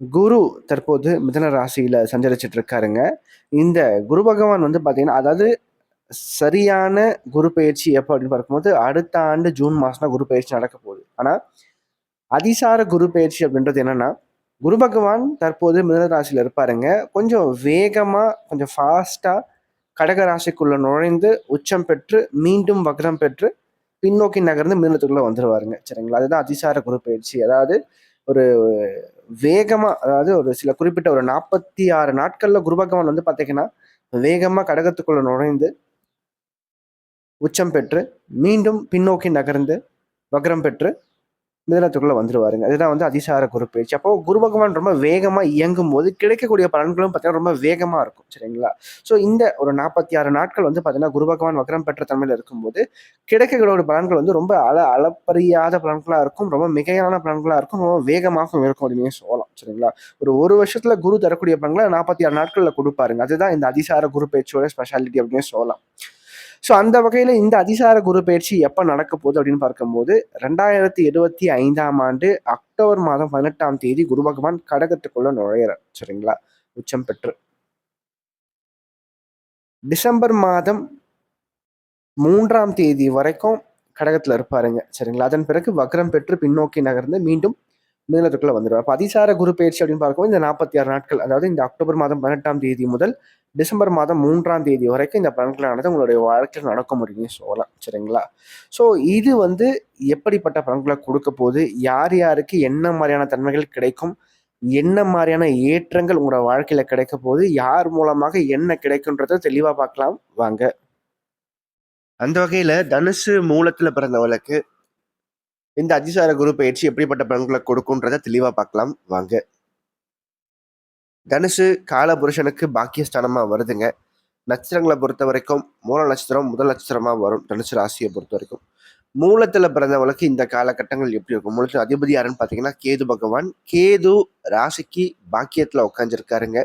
குரு தற்போது மிதன ராசியில் சஞ்சரிச்சிட்டு இருக்காருங்க இந்த குரு பகவான் வந்து பார்த்தீங்கன்னா அதாவது சரியான குரு பயிற்சி எப்போ அப்படின்னு பார்க்கும்போது அடுத்த ஆண்டு ஜூன் மாதம் தான் குரு பயிற்சி நடக்க போகுது. ஆனால் அதிசார குரு பயிற்சி அப்படின்றது என்னன்னா குரு பகவான் தற்போது மிதன ராசியில் இருப்பாருங்க. கொஞ்சம் வேகமாக கொஞ்சம் ஃபாஸ்ட்டாக கடக ராசிக்குள்ளே நுழைந்து உச்சம் பெற்று மீண்டும் வக்ரம் பெற்று பின்னோக்கி நகர்ந்து மிதனத்துக்குள்ளே வந்துருவாருங்க. சரிங்களா? அதுதான் அதிசார குரு பயிற்சி. அதாவது ஒரு வேகமா அதாவது ஒரு சில குறிப்பிட்ட ஒரு நாற்பத்தி ஆறு நாட்கள்ல குருபகவான் வந்து பாத்தீங்கன்னா வேகமா கடகத்துக்குள்ள நுழைந்து உச்சம் பெற்று மீண்டும் பின்னோக்கி நகர்ந்து வக்ரம் பெற்று மிதனத்துக்குள்ள வந்துருவாருங்க. அதுதான் வந்து அதிசார குரு பயிற்சி. அப்போ குரு பகவான் ரொம்ப வேகமா இயங்கும் போது கிடைக்கக்கூடிய பலன்களும் பார்த்தீங்கன்னா ரொம்ப வேகமா இருக்கும். சரிங்களா? ஸோ இந்த ஒரு நாற்பத்தி ஆறு நாட்கள் வந்து பார்த்தீங்கன்னா குரு பகவான் வக்ரம் பெற்ற தன்மையில் இருக்கும்போது கிடைக்கக்கூடிய பலன்கள் வந்து ரொம்ப அள அளப்பறியாத பலன்களா இருக்கும். ரொம்ப மிகையான பலன்களா இருக்கும். ரொம்ப வேகமாகவும் இருக்கும் அப்படின்னு சொல்லலாம். சரிங்களா? ஒரு ஒரு வருஷத்துல குரு தரக்கூடிய பலன்களை நாற்பத்தி ஆறு நாட்கள்ல கொடுப்பாருங்க. அதுதான் இந்த அதிசார குரு பயிற்சியோட ஸ்பெஷாலிட்டி அப்படின்னு சொல்லலாம். ஸோ அந்த வகையில் இந்த அதிசார குரு பயிற்சி எப்போ நடக்க போகுது அப்படின்னு பார்க்கும்போது ரெண்டாயிரத்தி இருபத்தி ஐந்தாம் ஆண்டு அக்டோபர் மாதம் பதினெட்டாம் தேதி குரு பகவான் கடகத்துக்குள்ள நுழையிறார். சரிங்களா? உச்சம் பெற்று. டிசம்பர் மாதம் மூன்றாம் தேதி வரைக்கும் கடகத்தில் இருப்பாருங்க. சரிங்களா? அதன் பிறகு வக்ரம் பெற்று பின்னோக்கி நகர்ந்து மீண்டும் மிதனத்துக்குள்ள வந்துடும் அப்போ அதிசார குரு பயிற்சி அப்படின்னு பார்க்கும்போது இந்த நாற்பத்தி ஆறு நாட்கள் அதாவது இந்த அக்டோபர் மாதம் பதினெட்டாம் தேதி முதல் டிசம்பர் மாதம் மூன்றாம் தேதி வரைக்கும் இந்த பலன்களானது உங்களுடைய வாழ்க்கையில் நடக்க முடியும்னு சொல்லலாம். சரிங்களா? ஸோ இது வந்து எப்படிப்பட்ட பலன்களை கொடுக்க போகுது? யார் யாருக்கு என்ன மாதிரியான தன்மைகள் கிடைக்கும்? என்ன மாதிரியான ஏற்றங்கள் உங்களோட வாழ்க்கையில கிடைக்க போது யார் மூலமாக என்ன கிடைக்குன்றதை தெளிவாக பார்க்கலாம். வாங்க. அந்த வகையில் தனுசு மூலத்தில் பிறந்தவளுக்கு இந்த அதிசார குரு பயிற்சி எப்படிப்பட்ட பலன்களை கொடுக்குன்றதை தெளிவாக பார்க்கலாம். வாங்க. தனுசு காலபுருஷனுக்கு பாக்கியஸ்தானமாக வருதுங்க. நட்சத்திரங்களை பொறுத்த வரைக்கும் மூல நட்சத்திரம் முதல் நட்சத்திரமாக வரும். தனுசு ராசியை பொறுத்த வரைக்கும். மூலத்தில் பிறந்தவளுக்கு இந்த காலகட்டங்கள் எப்படி இருக்கும்? மூலத்தில் அதிபதி யாருன்னு பார்த்தீங்கன்னா கேது பகவான். கேது ராசிக்கு பாக்கியத்தில் உட்காந்துருக்காருங்க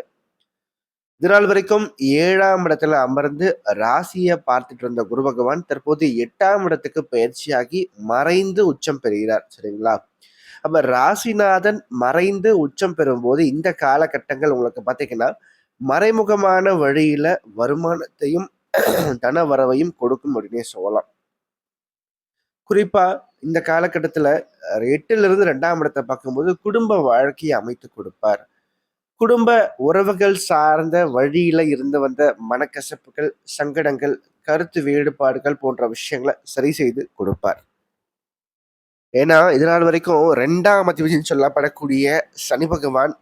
இதனால் வரைக்கும் ஏழாம் இடத்துல அமர்ந்து ராசியை பார்த்துட்டு இருந்த குரு பகவான் தற்போது எட்டாம் இடத்துக்கு பயிற்சியாகி மறைந்து உச்சம் பெறுகிறார் சரிங்களா? அப்ப ராசிநாதன் மறைந்து உச்சம் பெறும்போது இந்த காலகட்டங்கள் உங்களுக்கு பார்த்தீங்கன்னா மறைமுகமான வழியில வருமானத்தையும் தன வரவையும் கொடுக்கும் அப்படின்னே சொல்லலாம். குறிப்பா இந்த காலகட்டத்துல எட்டுல இருந்து ரெண்டாம் இடத்தை பார்க்கும்போது குடும்ப வாழ்க்கையை அமைத்து கொடுப்பார். குடும்ப உறவுகள் சார்ந்த வழியில இருந்து வந்த மனக்கசப்புகள் சங்கடங்கள் கருத்து வேறுபாடுகள் போன்ற விஷயங்களை சரி செய்து கொடுப்பார். ஏன்னா இதனால் வரைக்கும் ரெண்டாம் அதிபதினு சொல்லப்படக்கூடிய சனி பகவான்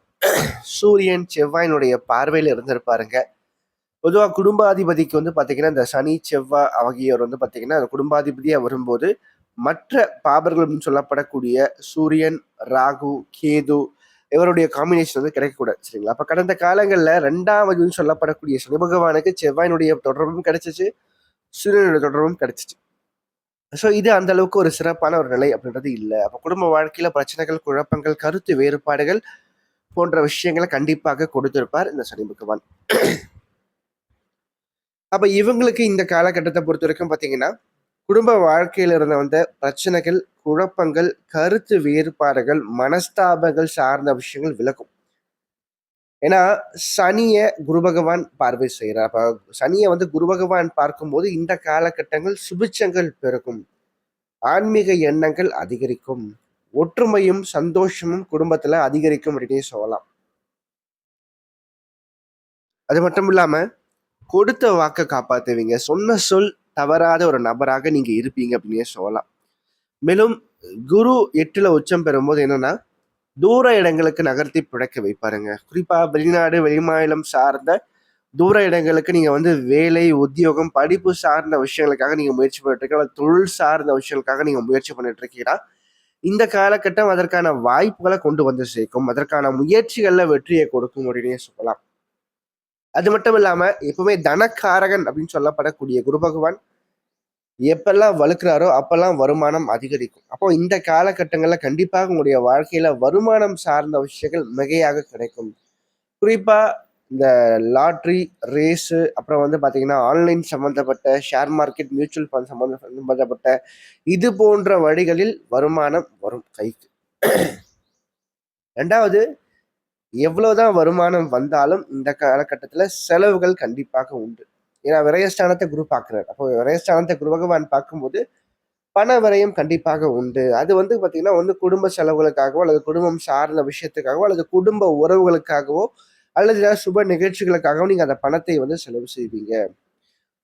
சூரியன் செவ்வாயினுடைய பார்வையில் இருந்திருப்பாருங்க. பொதுவாக குடும்பாதிபதிக்கு வந்து பார்த்தீங்கன்னா இந்த சனி செவ்வாய் ஆகியோர் வந்து பார்த்தீங்கன்னா அந்த குடும்பாதிபதியாக வரும்போது மற்ற பாபர்கள் சொல்லப்படக்கூடிய சூரியன் ராகு கேது இவருடைய காம்பினேஷன் வந்து கிடைக்கக்கூடாது சரிங்களா? அப்போ கடந்த காலங்களில் ரெண்டாவதுன்னு சொல்லப்படக்கூடிய சனி பகவானுக்கு செவ்வாயினுடைய தொடர்பும் கிடைச்சிச்சு சூரியனுடைய தொடர்பும் கிடைச்சிச்சு. ஸோ இது அந்த அளவுக்கு ஒரு சிறப்பான ஒரு நிலை அப்படின்றது இல்லை. அப்போ குடும்ப வாழ்க்கையில பிரச்சனைகள் குழப்பங்கள் கருத்து வேறுபாடுகள் போன்ற விஷயங்களை கண்டிப்பாக கொடுத்திருப்பார் இந்த சனி பகவான். அப்போ இவங்களுக்கு இந்த காலகட்டத்தை பொறுத்த வரைக்கும் பார்த்தீங்கன்னா குடும்ப வாழ்க்கையில இருந்த வந்த பிரச்சனைகள் குழப்பங்கள் கருத்து வேறுபாடுகள் மனஸ்தாபங்கள் சார்ந்த விஷயங்கள் விளக்கும் ஏன்னா சனியை குரு பகவான் பார்வை செய்கிறார் அப்போ சனியை வந்து குரு பகவான் பார்க்கும்போது இந்த காலகட்டங்கள் சுபிச்சங்கள் பெருகும். ஆன்மீக எண்ணங்கள் அதிகரிக்கும். ஒற்றுமையும் சந்தோஷமும் குடும்பத்துல அதிகரிக்கும் அப்படின்னு சொல்லலாம். அது மட்டும் இல்லாம கொடுத்த வாக்கை காப்பாத்துவீங்க. சொன்ன சொல் தவறாத ஒரு நபராக நீங்கள் இருப்பீங்க அப்படின்னே சொல்லலாம் மேலும் குரு எட்டில் உச்சம் பெறும்போது என்னன்னா தூர இடங்களுக்கு நகர்த்தி பிழைக்க வைப்பாருங்க குறிப்பாக வெளிநாடு வெளிமாநிலம் சார்ந்த தூர இடங்களுக்கு நீங்கள் வந்து வேலை, உத்தியோகம், படிப்பு சார்ந்த விஷயங்களுக்காக நீங்கள் முயற்சி பண்ணிட்டுருக்கீங்க அல்லது தொழில் சார்ந்த விஷயங்களுக்காக நீங்கள் முயற்சி பண்ணிட்டு இருக்கீங்கன்னா, இந்த காலகட்டம் அதற்கான வாய்ப்புகளை கொண்டு வந்து சேர்க்கும். அதற்கான முயற்சிகளில் வெற்றியை கொடுக்கும் அப்படின்னே சொல்லலாம். அது மட்டும் இல்லாம, எப்பவுமே தனக்காரகன் அப்படின்னு சொல்லப்படக்கூடிய குரு பகவான் எப்பெல்லாம் வலுக்கிறாரோ, அப்பெல்லாம் வருமானம் அதிகரிக்கும். அப்போ இந்த காலகட்டங்கள்ல கண்டிப்பாக உங்களுடைய வாழ்க்கையில வருமானம் சார்ந்த விஷயங்கள் மிகையாக கிடைக்கும். குறிப்பா இந்த லாட்ரி ரேஸு அப்புறம் வந்து பார்த்தீங்கன்னா, ஆன்லைன் சம்மந்தப்பட்ட ஷேர் மார்க்கெட், மியூச்சுவல் ஃபண்ட் சம்மந்த சம்மந்தப்பட்ட இது போன்ற வழிகளில் வருமானம் வரும் கைக்கு. ரெண்டாவது எவ்வளோதான் வருமானம் வந்தாலும் இந்த காலகட்டத்தில் செலவுகள் கண்டிப்பாக உண்டு. ஏன்னா விரயஸ்தானத்தை குரு பார்க்குறாரு. அப்போ விரயஸ்தானத்தை குரு பகவான் பார்க்கும்போது, பண விரயம் கண்டிப்பாக உண்டு. அது வந்து பார்த்தீங்கன்னா, வந்து குடும்ப செலவுகளுக்காகவோ, அல்லது குடும்பம் சார்ந்த விஷயத்துக்காகவோ, அல்லது குடும்ப உறவுகளுக்காகவோ, அல்லது ஏதாவது சுப நிகழ்ச்சிகளுக்காகவோ நீங்கள் அந்த பணத்தை வந்து செலவு செய்வீங்க.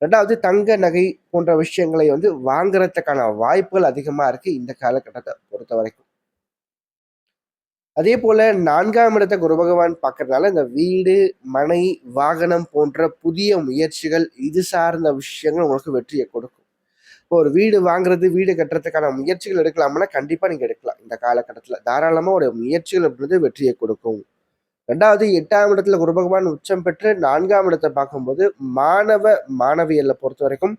ரெண்டாவது தங்க, நகை போன்ற விஷயங்களை வந்து வாங்குறதுக்கான வாய்ப்புகள் அதிகமாக இருக்குது இந்த காலகட்டத்தை பொறுத்த வரைக்கும் அதே போல் நான்காம் இடத்த குரு பகவான் பார்க்கறதுனால, இந்த வீடு, மனை, வாகனம் போன்ற புதிய முயற்சிகள், இது சார்ந்த விஷயங்கள் உங்களுக்கு வெற்றியை கொடுக்கும். இப்போ ஒரு வீடு வாங்குறது, வீடு கட்டுறதுக்கான முயற்சிகள் எடுக்கலாம்னா கண்டிப்பா நீங்க எடுக்கலாம் இந்த காலகட்டத்தில் தாராளமா ஒரு முயற்சிகள் அப்படின்றது வெற்றியை கொடுக்கும். 2வது 8ஆம் இடத்துல குரு பகவான் உச்சம் பெற்று நான்காம் இடத்தை பார்க்கும்போது, மாணவ, மாணவியலை பொறுத்த வரைக்கும்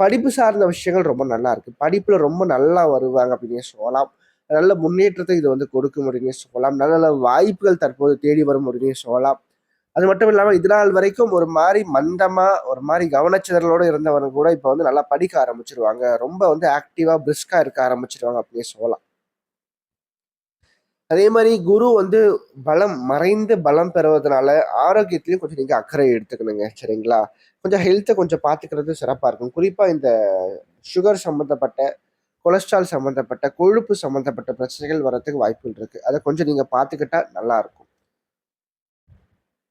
படிப்பு சார்ந்த விஷயங்கள் ரொம்ப நல்லா இருக்கு. படிப்புல ரொம்ப நல்லா வருவாங்க அப்படின்னு சொல்லலாம். நல்ல முன்னேற்றத்தை இது வந்து கொடுக்கும் அப்படின்னு சொல்லலாம். நல்ல நல்ல வாய்ப்புகள் தற்போது தேடி வரும் அப்படின்னு சொல்லலாம். அது மட்டும் இல்லாமல் இதுநாள் வரைக்கும் ஒரு மாதிரி மந்தமா, ஒரு மாதிரி கவனச்சிதறலோடு இருந்தவங்க கூட இப்போ வந்து நல்லா படிக்க ஆரம்பிச்சிருவாங்க ரொம்ப வந்து ஆக்டிவா, பிரிஸ்கா இருக்க ஆரம்பிச்சிருவாங்க அப்படின்னு சொல்லலாம். அதே மாதிரி குரு வந்து பலம் மறைந்து பலம் பெறுவதனால, ஆரோக்கியத்திலையும் கொஞ்சம் நீங்க அக்கறை எடுத்துக்கணுங்க. சரிங்களா? கொஞ்சம் ஹெல்த்தை கொஞ்சம் பார்த்துக்கிறது சிறப்பாக இருக்கும். குறிப்பாக இந்த சுகர் சம்மந்தப்பட்ட, கொலஸ்ட்ரால் சம்மந்தப்பட்ட, கொழுப்பு சம்மந்தப்பட்ட பிரச்சனைகள் வரத்துக்கு வாய்ப்புகள் இருக்கு. அதை கொஞ்சம் நீங்க பார்த்துக்கிட்டா நல்லாயிருக்கும்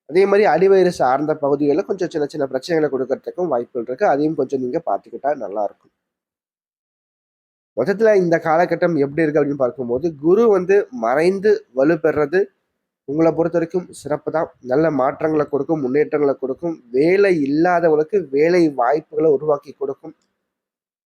அதே மாதிரி அடிவயிறு சார்ந்த பகுதிகளில் கொஞ்சம் சின்ன சின்ன பிரச்சனைகளை கொடுக்கறதுக்கும் வாய்ப்புகள் இருக்கு. அதையும் கொஞ்சம் நீங்க பார்த்துக்கிட்டா நல்லாயிருக்கும் மொத்தத்தில் இந்த காலகட்டம் எப்படி இருக்கு அப்படின்னு பார்க்கும்போது, குரு வந்து மறைந்து வலுப்பெறது பொறுத்த வரைக்கும் சிறப்பு தான். நல்ல மாற்றங்களை கொடுக்கும், முன்னேற்றங்களை கொடுக்கும். வேலை இல்லாதவங்களுக்கு வேலை வாய்ப்புகளை உருவாக்கி கொடுக்கும்.